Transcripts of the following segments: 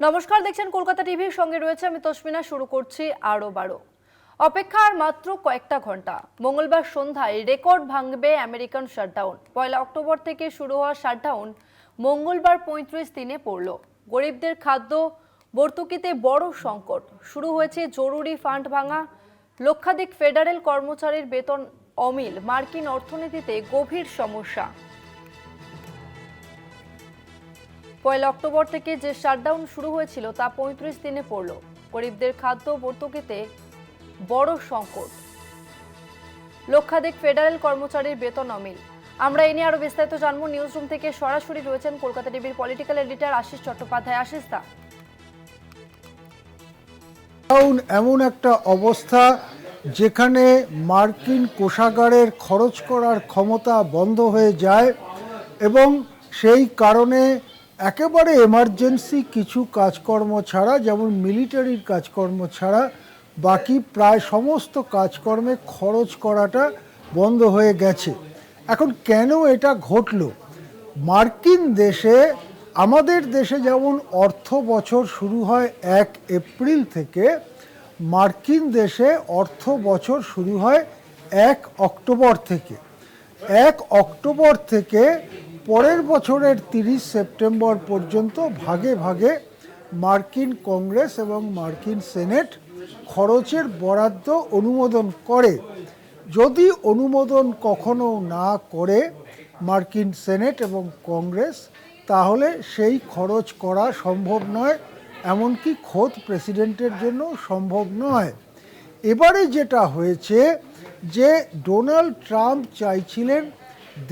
নমস্কার, দেখছেন কলকাতা টিভির সঙ্গে রয়েছে আমি তসমিনা, শুরু করছি আরও বারো। অপেক্ষা আর মাত্র কয়েকটা ঘণ্টা। মঙ্গলবার সন্ধ্যায় রেকর্ড ভাঙবে আমেরিকান শাটডাউন। পয়লা অক্টোবর থেকে শুরু হওয়া শাটডাউন মঙ্গলবার পঁয়ত্রিশ দিনে পড়ল। গরিবদের খাদ্য ভর্তুকিতে বড় সংকট। শুরু হয়েছে জরুরি ফান্ড ভাঙা। লক্ষাধিক ফেডারেল কর্মচারীর বেতন অমিল। মার্কিন অর্থনীতিতে গভীর সমস্যা। পয়লা অক্টোবর থেকে যে শাটডাউন শুরু হয়েছিল তা পঁয়ত্রিশ দিনে পড়ল। গরিবদের খাদ্য ভর্তুকিতে বড় সংকট। লক্ষাধিক ফেডারেল কর্মচারীর বেতন অমিল। আমরা এ নিয়ে আরও বিস্তারিত জানব। নিউজ রুম থেকে সরাসরি রয়েছেন কলকাতা টিভির পলিটিক্যাল এডিটর আশিস চট্টোপাধ্যায়। আশিস দা। এমন একটা অবস্থা যেখানে মার্কিন কোষাগারের খরচ করার ক্ষমতা বন্ধ হয়ে যায় এবং সেই কারণে একেবারে এমার্জেন্সি কিছু কাজকর্ম ছাড়া, যেমন মিলিটারির কাজকর্ম ছাড়া, বাকি প্রায় সমস্ত কাজকর্মে খরচ করাটা বন্ধ হয়ে গেছে। এখন কেন এটা ঘটলো? মার্কিন দেশে, আমাদের দেশে যেমন অর্থ বছর শুরু হয় এক এপ্রিল থেকে, মার্কিন দেশে অর্থ বছর শুরু হয় এক অক্টোবর থেকে। এক অক্টোবর থেকে পরের বছরের তিরিশ সেপ্টেম্বর পর্যন্ত ভাগে ভাগে মার্কিন কংগ্রেস এবং মার্কিন সেনেট খরচের বরাদ্দ অনুমোদন করে। যদি অনুমোদন কখনো না করে মার্কিন সেনেট এবং কংগ্রেস, তাহলে সেই খরচ করা সম্ভব নয়, এমনকি খোদ প্রেসিডেন্টের জন্য সম্ভব নয়। এবারে যেটা হয়েছে যে ডোনাল্ড ট্রাম্প চাইছিলেন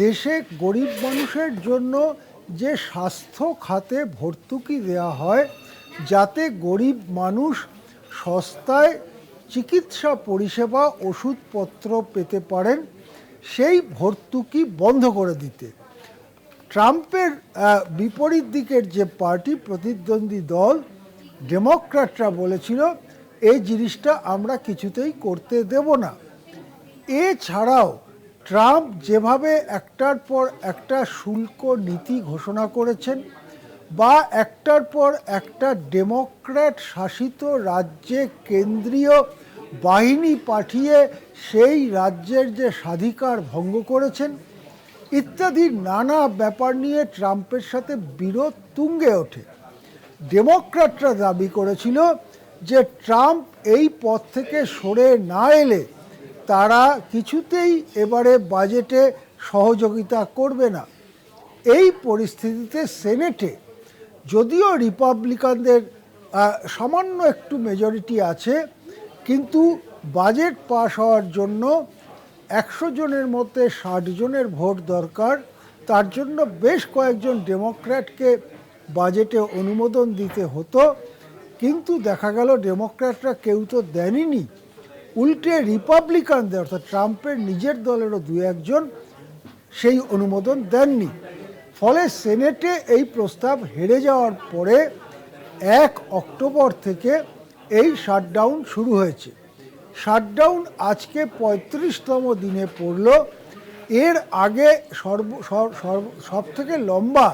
দেশে গরিব মানুষের জন্য যে স্বাস্থ্য খাতে ভর্তুকি দেওয়া হয়, যাতে গরিব মানুষ সস্তায় চিকিৎসা, পরিষেবা, ওষুধপত্র পেতে পারেন, সেই ভর্তুকি বন্ধ করে দিতে। ট্রাম্পের বিপরীত দিকের যে পার্টি প্রতিদ্বন্দ্বী দল, ডেমোক্র্যাটরা বলেছিল, এই জিনিসটা আমরা কিছুতেই করতে দেব না। এছাড়াও ট্রাম্প যেভাবে একটার পর একটা শুল্ক নীতি ঘোষণা করেছেন বা একটার পর একটা ডেমোক্র্যাট শাসিত রাজ্যে কেন্দ্রীয় বাহিনী পাঠিয়ে সেই রাজ্যের যে স্বাধিকার ভঙ্গ করেছেন, ইত্যাদি নানা ব্যাপার নিয়ে ট্রাম্পের সাথে বিরোধ তুঙ্গে ওঠে। ডেমোক্র্যাটরা দাবি করেছিল যে ট্রাম্প এই পথ থেকে সরে না এলে তারা কিছুতেই এবারে বাজেটে সহযোগিতা করবে না। এই পরিস্থিতিতে সেনেটে যদিও রিপাবলিকানদের সামান্য একটু মেজরিটি আছে, কিন্তু বাজেট পাশ হওয়ার জন্য একশো জনের মধ্যে ষাট জনের ভোট দরকার। তার জন্য বেশ কয়েকজন ডেমোক্র্যাটকে বাজেটে অনুমোদন দিতে হতো, কিন্তু দেখা গেল ডেমোক্র্যাটরা কেউ তো দেনইনি উল্টে রিপাবলিকানদের, অর্থাৎ ট্রাম্পের নিজের দলেরও দু একজন সেই অনুমোদন দেননি। ফলে সেনেটে এই প্রস্তাব হেরে যাওয়ার পরে এক অক্টোবর থেকে এই শাটডাউন শুরু হয়েছে। শাটডাউন আজকে পঁয়ত্রিশতম দিনে পড়ল। এর আগে সর্ব সব থেকে লম্বা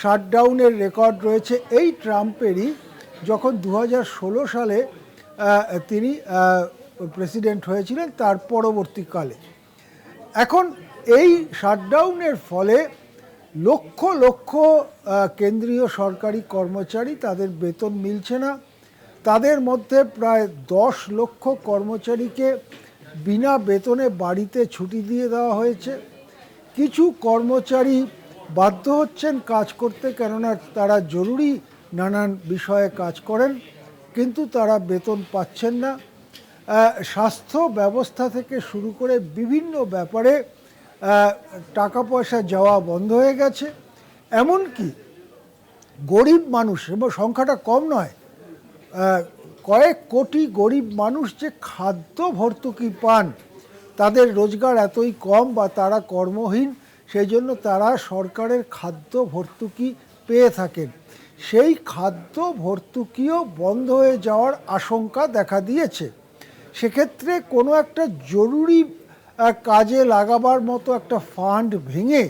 শাটডাউনের রেকর্ড রয়েছে এই ট্রাম্পেরই, যখন দু হাজার ষোলো সালে তিনি প্রেসিডেন্ট হয়েছিলেন তার পরবর্তীকালে। এখন এই শাটডাউনের ফলে লক্ষ লক্ষ কেন্দ্রীয় সরকারি কর্মচারী তাদের বেতন মিলছে না। তাদের মধ্যে প্রায় দশ লক্ষ কর্মচারীকে বিনা বেতনে বাড়িতে ছুটি দিয়ে দেওয়া হয়েছে। কিছু কর্মচারী বাধ্য হচ্ছেন কাজ করতে কেননা তারা জরুরি নানান বিষয়ে কাজ করেন, কিন্তু তারা বেতন পাচ্ছেন না। স্বাস্থ্য ব্যবস্থা থেকে শুরু করে বিভিন্ন ব্যাপারে টাকা পয়সা যাওয়া বন্ধ হয়ে গেছে। এমনকি গরিব মানুষ, এবং সংখ্যাটা কম নয় কয়েক কোটি গরিব মানুষ যে খাদ্য ভর্তুকি পান, তাদের রোজগার এতই কম বা তারা কর্মহীন, সেই জন্য তারা সরকারের খাদ্য ভর্তুকি পেয়ে থাকেন। সেই খাদ্য ভর্তুকিও বন্ধ হয়ে যাওয়ার আশঙ্কা দেখা দিয়েছে। সেক্ষেত্রে কোনো একটা জরুরি কাজে লাগাবার মতো একটা ফান্ড ভেঙে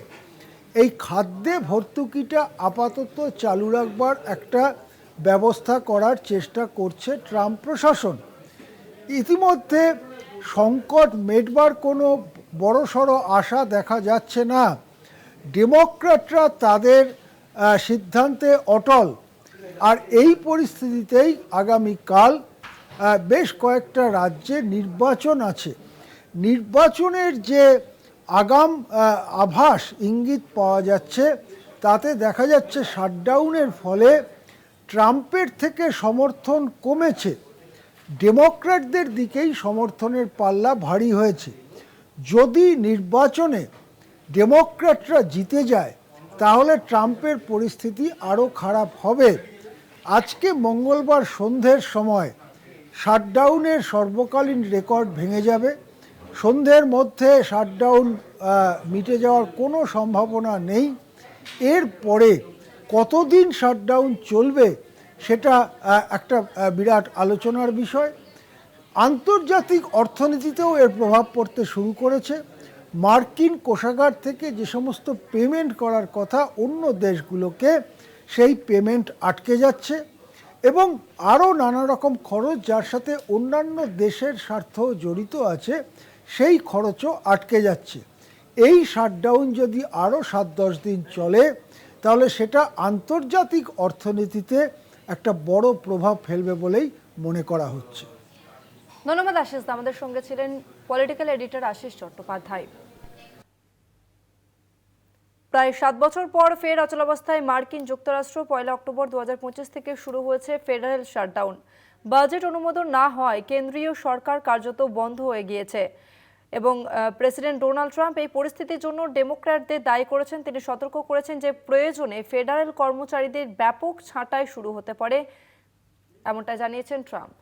এই খাদ্যে ভর্তুকিটা আপাতত চালু রাখবার একটা ব্যবস্থা করার চেষ্টা করছে ট্রাম্প প্রশাসন। ইতিমধ্যে সংকট মেটবার কোনো বড়সড় আশা দেখা যাচ্ছে না। ডেমোক্র্যাটরা তাদের সিদ্ধান্তে অটল। আর এই পরিস্থিতিতেই আগামীকাল বেশ কয়েকটা রাজ্যে নির্বাচন আছে। নির্বাচনের যে আগাম আভাস ইঙ্গিত পাওয়া যাচ্ছে, তাতে দেখা যাচ্ছে শাটডাউনের ফলে ট্রাম্পের থেকে সমর্থন কমেছে। ডেমোক্র্যাটদের দিকেই সমর্থনের পাল্লা ভারী হয়েছে। যদি নির্বাচনে ডেমোক্র্যাটরা জিতে যায়, তাহলে ট্রাম্পের পরিস্থিতি আরও খারাপ হবে। আজকে মঙ্গলবার সন্ধ্যের সময় শাটডাউনের সর্বকালীন রেকর্ড ভেঙে যাবে। সন্ধ্যের মধ্যে শাটডাউন মিটে যাওয়ার কোনো সম্ভাবনা নেই। এরপরে কতদিন শাটডাউন চলবে সেটা একটা বিরাট আলোচনার বিষয়। আন্তর্জাতিক অর্থনীতিতেও এর প্রভাব পড়তে শুরু করেছে। মার্কিন কোষাগার থেকে যে সমস্ত পেমেন্ট করার কথা অন্য দেশগুলোকে, সেই পেমেন্ট আটকে যাচ্ছে। এবং আরও নানা রকম খরচ যার সাথে অন্যান্য দেশের স্বার্থ জড়িত আছে, সেই খরচও আটকে যাচ্ছে। এই শাটডাউন যদি আরও সাত দশ দিন চলে, তাহলে সেটা আন্তর্জাতিক অর্থনীতিতে একটা বড় প্রভাব ফেলবে বলেই মনে করা হচ্ছে। ধন্যবাদ আশিস। আমাদের সঙ্গে ছিলেন পলিটিক্যাল এডিটর আশিস চট্টোপাধ্যায়। প্রায় সাত বছর পর ফের অচলাবস্থায় মার্কিন যুক্তরাষ্ট্র পয়লা অক্টোবর দু হাজার পঁচিশ থেকে শুরু হয়েছে ফেডারেল শাটডাউন। বাজেট অনুমোদন না হয় কেন্দ্রীয় সরকার কার্যত বন্ধ হয়ে গিয়েছে এবং প্রেসিডেন্ট ডোনাল্ড ট্রাম্প এই পরিস্থিতির জন্য ডেমোক্র্যাটদের দায়ী করেছেন। তিনি সতর্ক করেছেন যে প্রয়োজনে ফেডারেল কর্মচারীদের ব্যাপক ছাঁটাই শুরু হতে পারে এমনটা জানিয়েছেন ট্রাম্প।